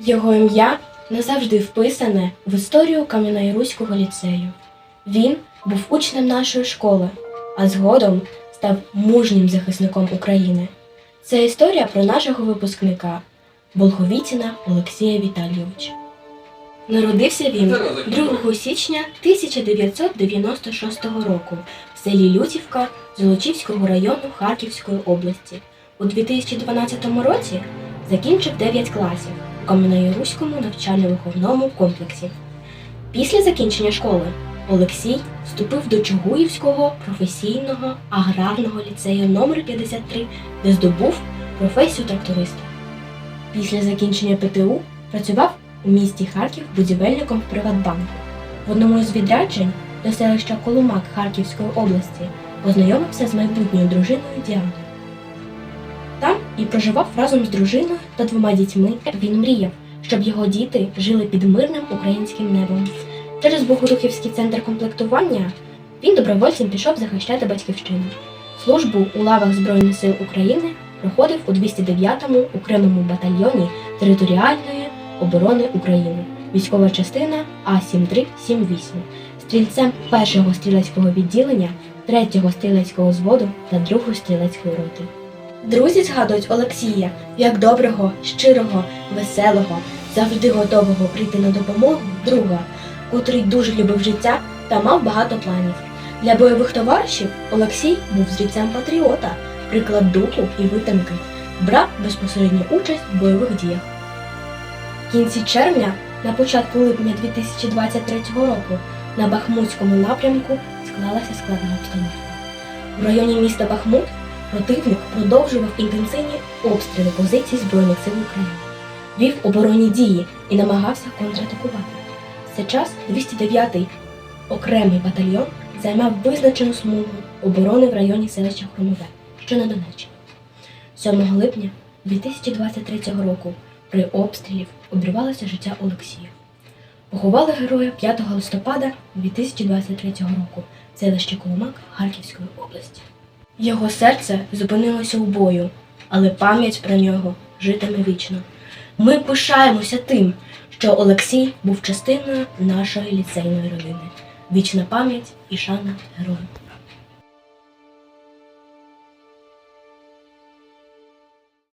Його ім'я назавжди вписане в історію Кам'яноїруського ліцею. Він був учнем нашої школи, а згодом став мужнім захисником України. Це історія про нашого випускника Болховітіна Олексія Віталійовича. Народився він 2 січня 1996 року в селі Лютівка Золочівського району Харківської області. У 2012 році закінчив 9 класів у Кам'яноїруському навчально-виховному комплексі. Після закінчення школи Олексій вступив до Чугуївського професійного аграрного ліцею номер 53, де здобув професію тракториста. Після закінчення ПТУ працював у місті Харків будівельником в Приватбанку. В одному із відряджень до селища Коломак Харківської області познайомився з майбутньою дружиною Діаною. І проживав разом з дружиною та двома дітьми. Він мріяв, щоб його діти жили під мирним українським небом. Через Богорухівський центр комплектування він добровольцем пішов захищати батьківщину. Службу у лавах Збройних сил України проходив у 209-му окремому батальйоні територіальної оборони України, військова частина А7378, стрільцем першого стрілецького відділення, третього стрілецького зводу та другої стрілецької роти. Друзі згадують Олексія як доброго, щирого, веселого, завжди готового прийти на допомогу друга, котрий дуже любив життя та мав багато планів. Для бойових товаришів Олексій був зрівцем патріота, приклад духу і витримки, брав безпосередню участь в бойових діях. В кінці червня, на початку липня 2023 року, на Бахмутському напрямку склалася складна обстановка. В районі міста Бахмут противник продовжував інтенсивні обстріли позицій Збройних сил України, вів оборонні дії і намагався контратакувати. В час 209-й окремий батальйон займав визначену смугу оборони в районі селища Хромове, що на Донеччині. 7 липня 2023 року при обстрілів обривалося життя Олексія. Поховали героя 5 листопада 2023 року в селищі Коломак Харківської області. Його серце зупинилося у бою, але пам'ять про нього житиме вічно. Ми пишаємося тим, що Олексій був частиною нашої ліцейної родини. Вічна пам'ять і шана героям.